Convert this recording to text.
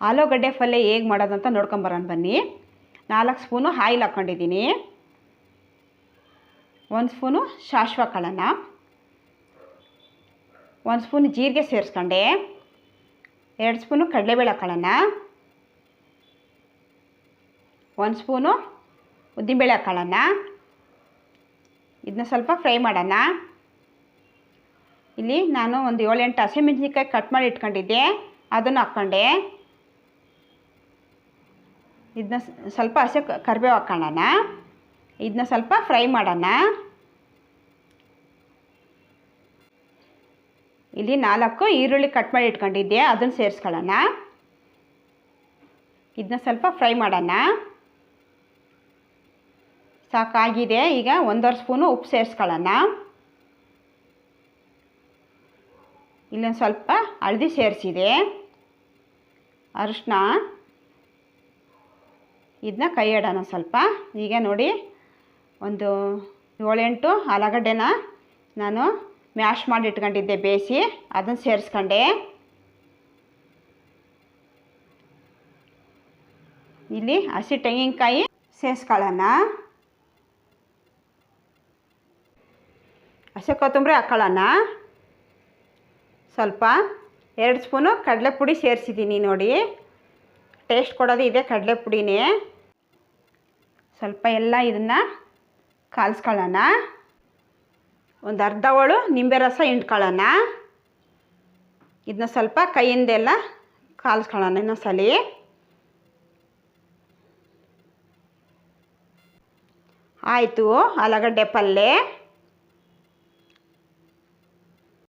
ಆಲೂಗಡ್ಡೆ ಪಲ್ಯ ಹೇಗೆ ಮಾಡೋದಂತ ನೋಡ್ಕೊಂಬರೋಣ ಬನ್ನಿ. ನಾಲ್ಕು ಸ್ಪೂನು ಆಯಿಲ್ ಹಾಕ್ಕೊಂಡಿದ್ದೀನಿ. ಒಂದು ಸ್ಪೂನು ಶಾಶ್ವ ಕಾಳನ್ನು ಒಂದು ಸ್ಪೂನ್ ಜೀರಿಗೆ ಸೇರಿಸ್ಕೊಂಡೆ. ಎರಡು ಸ್ಪೂನು ಕಡಲೆಬೇಳೆ ಕಾಳನ್ನು ಒಂದು ಸ್ಪೂನು ಉದ್ದಿನಬೇಳೆ ಕಾಳನ್ನು ಇದನ್ನ ಸ್ವಲ್ಪ ಫ್ರೈ ಮಾಡೋಣ. ಇಲ್ಲಿ ನಾನು ಒಂದು ಏಳೆಂಟು ಹಸಿಮೆಣ್ಸಿನ್ಕಾಯಿ ಕಟ್ ಮಾಡಿ ಇಟ್ಕೊಂಡಿದ್ದೆ. ಅದನ್ನು ಹಾಕ್ಕೊಂಡೆ. ಇದನ್ನ ಸ್ವಲ್ಪ ಹಸಿ ಕರಿಬೇವು ಹಾಕ್ಕೊಳ್ಳೋಣ ಇದನ್ನ ಸ್ವಲ್ಪ ಫ್ರೈ ಮಾಡೋಣ. ಇಲ್ಲಿ ನಾಲ್ಕು ಈರುಳ್ಳಿ ಕಟ್ ಮಾಡಿ ಇಟ್ಕೊಂಡಿದ್ದೆ, ಅದನ್ನು ಸೇರಿಸ್ಕೊಳ್ಳೋಣ. ಇದನ್ನ ಸ್ವಲ್ಪ ಫ್ರೈ ಮಾಡೋಣ. ಸಾಕಾಗಿದೆ, ಈಗ ಒಂದೂವರೆ ಸ್ಪೂನು ಉಪ್ಪು ಸೇರಿಸ್ಕೊಳ್ಳೋಣ. ಇಲ್ಲೊಂದು ಸ್ವಲ್ಪ ಹಳದಿ ಸೇರಿಸಿದೆ. ಅರಿಶಿನ ಇದನ್ನ ಕೈ ಇಡೋಣ ಸ್ವಲ್ಪ. ಈಗ ನೋಡಿ, ಒಂದು ಏಳೆಂಟು ಆಲೂಗಡ್ಡೆನ ನಾನು ಮ್ಯಾಶ್ ಮಾಡಿ ಇಟ್ಕೊಂಡಿದ್ದೆ ಬೇಯಿಸಿ, ಅದನ್ನು ಸೇರಿಸ್ಕೊಂಡೆ. ಇಲ್ಲಿ ಹಸಿ ತೆಂಗಿನಕಾಯಿ ಸೇರಿಸ್ಕೊಳ್ಳೋಣ. ಹಸಿ ಕೊತ್ತಂಬರಿ ಹಾಕ್ಕೊಳ್ಳೋಣ ಸ್ವಲ್ಪ ಎರಡು ಸ್ಪೂನು ಕಡಲೆ ಪುಡಿ ಸೇರಿಸಿದ್ದೀನಿ ನೋಡಿ. ಟೇಸ್ಟ್ ಕೊಡೋದು ಇದೆ ಕಡಲೆ ಪುಡಿನೇ. ಸ್ವಲ್ಪ ಎಲ್ಲ ಇದನ್ನು ಕಾಲ್ಸ್ಕೊಳ್ಳೋಣ. ಒಂದು ಅರ್ಧ ಹೋಳು ನಿಂಬೆ ರಸ ಹಿಂಡ್ಕೊಳ್ಳೋಣ. ಇದನ್ನ ಸ್ವಲ್ಪ ಕೈಯಿಂದೆಲ್ಲ ಕಾಲ್ಸ್ಕೊಳ್ಳೋಣ ಇನ್ನೊಂದ್ಸಲಿ. ಆಯಿತು, ಆಲೂಗಡ್ಡೆ ಪಲ್ಯ